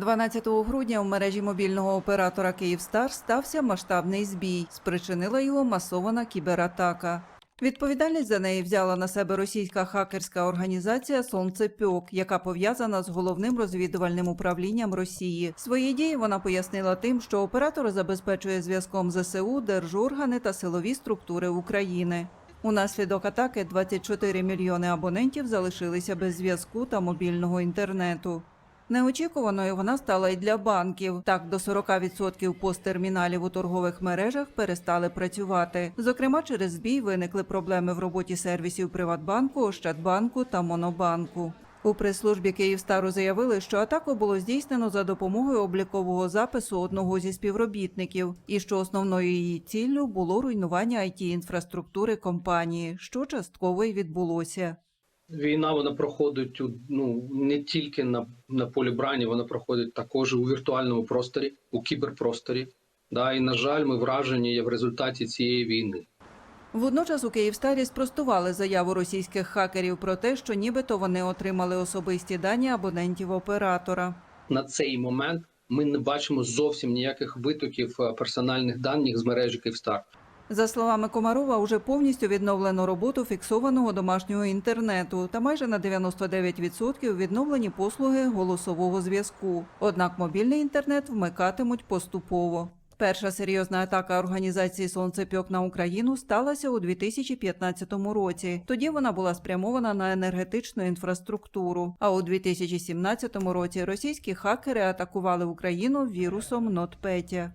12 грудня в мережі мобільного оператора Київстар стався масштабний збій. Спричинила його масована кібератака. Відповідальність за неї взяла на себе російська хакерська організація Сонцепьок, яка пов'язана з головним розвідувальним управлінням Росії. Свої дії вона пояснила тим, що оператор забезпечує зв'язком ЗСУ, держоргани та силові структури України. Унаслідок атаки 24 мільйони абонентів залишилися без зв'язку та мобільного інтернету. Неочікуваною вона стала й для банків. Так, до 40% посттерміналів у торгових мережах перестали працювати. Зокрема, через збій виникли проблеми в роботі сервісів Приватбанку, Ощадбанку та Монобанку. У прес-службі Київстару заявили, що атаку було здійснено за допомогою облікового запису одного зі співробітників, і що основною її ціллю було руйнування it інфраструктури компанії, що частково й відбулося. Війна вона проходить у ну не тільки на, на полі брані, вона проходить також у віртуальному просторі, у кіберпросторі. Да, і на жаль, ми вражені є в результаті цієї війни. Водночас у Київстарі спростували заяву російських хакерів про те, що нібито вони отримали особисті дані абонентів оператора. На цей момент ми не бачимо зовсім ніяких витоків е, персональних даних з мережі Київстар. За словами Комарова, уже повністю відновлено роботу фіксованого домашнього інтернету та майже на 99% відновлені послуги голосового зв'язку. Однак мобільний інтернет вмикатимуть поступово. Перша серйозна атака організації Сонцепьок на Україну сталася у 2015 році. Тоді вона була спрямована на енергетичну інфраструктуру. А у 2017 році російські хакери атакували Україну вірусом NotPetya.